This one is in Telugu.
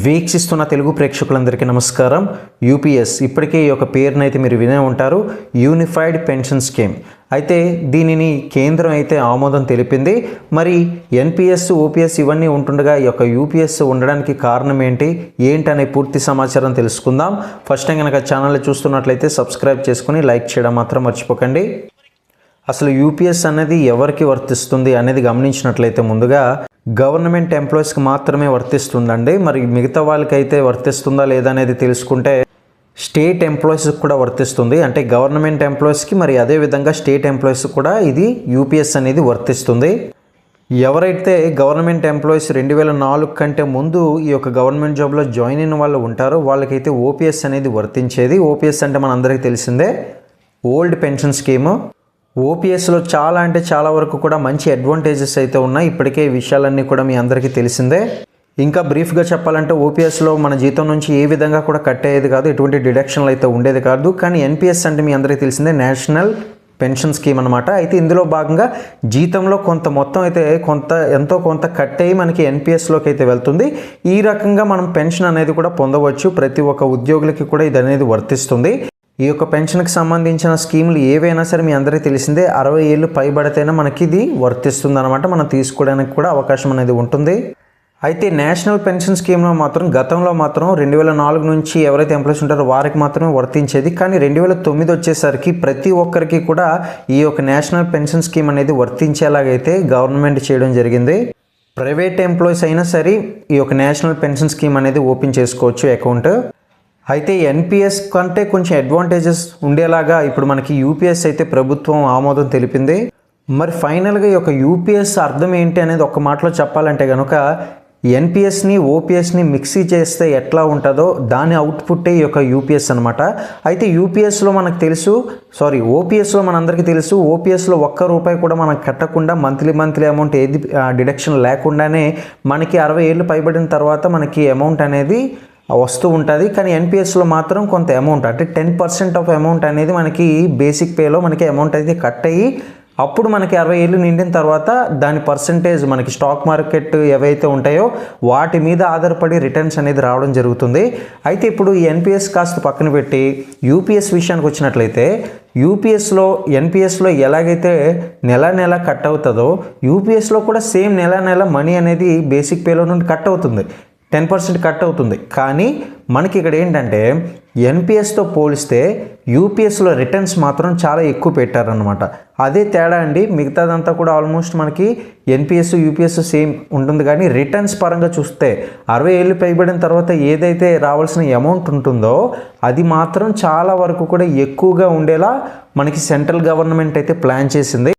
వీక్షిస్తున్న తెలుగు ప్రేక్షకులందరికీ నమస్కారం. యూపీఎస్ ఇప్పటికే ఈ యొక్క పేరునైతే మీరు వినే ఉంటారు. Unified pension scheme. అయితే దీనిని కేంద్రం అయితే ఆమోదం తెలిపింది. మరి ఎన్పిఎస్ ఓపీఎస్ ఇవన్నీ ఉంటుండగా ఈ యొక్క యూపీఎస్ ఉండడానికి కారణం ఏంటి? ఏంటనే పూర్తి సమాచారం తెలుసుకుందాం. ఫస్ట్ టైం కనుక ఛానల్ చూస్తున్నట్లయితే సబ్స్క్రైబ్ చేసుకుని లైక్ చేయడం మాత్రం మర్చిపోకండి. అసలు యూపీఎస్ అనేది ఎవరికి వర్తిస్తుంది అనేది గమనించినట్లయితే ముందుగా గవర్నమెంట్ ఎంప్లాయీస్కి మాత్రమే వర్తిస్తుందండి. మరి మిగతా వాళ్ళకైతే వర్తిస్తుందా లేదా అనేది తెలుసుకుంటే స్టేట్ ఎంప్లాయీస్కి కూడా వర్తిస్తుంది. అంటే గవర్నమెంట్ ఎంప్లాయీస్కి మరి అదే విధంగా స్టేట్ ఎంప్లాయీస్ కూడా ఇది యూపీఎస్ అనేది వర్తిస్తుంది. ఎవరైతే గవర్నమెంట్ ఎంప్లాయీస్ రెండు వేల నాలుగు కంటే ముందు ఈ యొక్క గవర్నమెంట్ జాబ్లో జాయిన్ అయిన వాళ్ళు ఉంటారో వాళ్ళకైతే ఓపీఎస్ అనేది వర్తించేది. ఓపీఎస్ అంటే మనందరికీ తెలిసిందే. Old pension scheme. ఓపీఎస్లో చాలా అంటే చాలా వరకు కూడా మంచి అడ్వాంటేజెస్ అయితే ఉన్నాయి. ఇప్పటికే ఈ విషయాలన్నీ కూడా మీ అందరికీ తెలిసిందే. ఇంకా బ్రీఫ్గా చెప్పాలంటే ఓపీఎస్లో మన జీతం నుంచి ఏ విధంగా కూడా కట్ అయ్యేది కాదు ఎటువంటి డిడక్షన్లు అయితే ఉండేది కాదు. కానీ ఎన్పిఎస్ అంటే మీ అందరికీ తెలిసిందే నేషనల్ పెన్షన్ స్కీమ్ అనమాట అయితే ఇందులో భాగంగా జీతంలో కొంత మొత్తం అయితే కొంత ఎంతో కొంత కట్ అయ్యి మనకి ఎన్పిఎస్లోకి అయితే వెళ్తుంది. ఈ రకంగా మనం పెన్షన్ అనేది కూడా పొందవచ్చు. ప్రతి ఒక్క ఉద్యోగులకి కూడా ఇది అనేది వర్తిస్తుంది. ఈ యొక్క పెన్షన్కి సంబంధించిన స్కీములు ఏవైనా సరే మీ అందరికీ తెలిసిందే అరవై ఏళ్ళు పైబడితేనే మనకి ఇది వర్తిస్తుంది అనమాట మనం తీసుకోవడానికి కూడా అవకాశం అనేది ఉంటుంది. అయితే నేషనల్ పెన్షన్ స్కీమ్లో మాత్రం గతంలో మాత్రం రెండు వేల నాలుగు నుంచి ఎవరైతే ఎంప్లాయీస్ ఉంటారో వారికి మాత్రమే వర్తించేది. కానీ రెండు వేల తొమ్మిది వచ్చేసరికి ప్రతి ఒక్కరికి కూడా ఈ యొక్క నేషనల్ పెన్షన్ స్కీమ్ అనేది వర్తించేలాగైతే గవర్నమెంట్ చేయడం జరిగింది. ప్రైవేట్ ఎంప్లాయీస్ అయినా సరే ఈ యొక్క నేషనల్ పెన్షన్ స్కీమ్ అనేది ఓపెన్ చేసుకోవచ్చు అకౌంట్. అయితే ఎన్పిఎస్ కంటే కొంచెం అడ్వాంటేజెస్ ఉండేలాగా ఇప్పుడు మనకి యూపీఎస్ అయితే ప్రభుత్వం ఆమోదం తెలిపింది. మరి ఫైనల్గా ఈ యొక్క యూపీఎస్ అర్థం ఏంటి అనేది ఒక మాటలో చెప్పాలంటే కనుక ఎన్పిఎస్ని ఓపీఎస్ని మిక్సీ చేస్తే ఎట్లా ఉంటుందో దాని అవుట్పుట్టే ఈ యొక్క యూపీఎస్ అనమాట అయితే యూపీఎస్లో మనకు తెలుసు సారీ ఓపీఎస్లో మనందరికీ తెలుసు ఓపీఎస్లో ఒక్క రూపాయి కూడా మనం కట్టకుండా మంత్లీ మంత్లీ అమౌంట్ ఏది డిడక్షన్ లేకుండానే మనకి అరవై ఏళ్ళు పైబడిన తర్వాత మనకి అమౌంట్ అనేది వస్తూ ఉంటుంది కానీ ఎన్పిఎస్లో మాత్రం కొంత అమౌంట్ అంటే టెన్ పర్సెంట్ ఆఫ్ అమౌంట్ అనేది మనకి బేసిక్ పేలో మనకి అమౌంట్ అయితే కట్ అయ్యి అప్పుడు మనకి అరవై ఏళ్ళు నిండిన తర్వాత దాని పర్సంటేజ్ మనకి స్టాక్ మార్కెట్ ఏవైతే ఉంటాయో వాటి మీద ఆధారపడి రిటర్న్స్ అనేది రావడం జరుగుతుంది. అయితే ఇప్పుడు ఈ ఎన్పిఎస్ కాస్త పక్కన పెట్టి యూపీఎస్ విషయానికి వచ్చినట్లయితే యూపీఎస్లో ఎన్పిఎస్లో ఎలాగైతే నెల నెల కట్ అవుతుందో యూపీఎస్లో కూడా సేమ్ నెల నెల మనీ అనేది బేసిక్ పేలో నుండి కట్ అవుతుంది. టెన్ పర్సెంట్ కట్ అవుతుంది. కానీ మనకి ఇక్కడ ఏంటంటే ఎన్పిఎస్తో పోలిస్తే యూపీఎస్లో రిటర్న్స్ మాత్రం చాలా ఎక్కువ పెట్టారనమాట అదే తేడా అండి మిగతాదంతా కూడా ఆల్మోస్ట్ మనకి ఎన్పిఎస్ యూపీఎస్ సేమ్ ఉంటుంది. కానీ రిటర్న్స్ పరంగా చూస్తే అరవై ఏళ్ళు పైబడిన తర్వాత ఏదైతే రావాల్సిన అమౌంట్ ఉంటుందో అది మాత్రం చాలా వరకు కూడా ఎక్కువగా ఉండేలా మనకి సెంట్రల్ గవర్నమెంట్ అయితే ప్లాన్ చేసింది.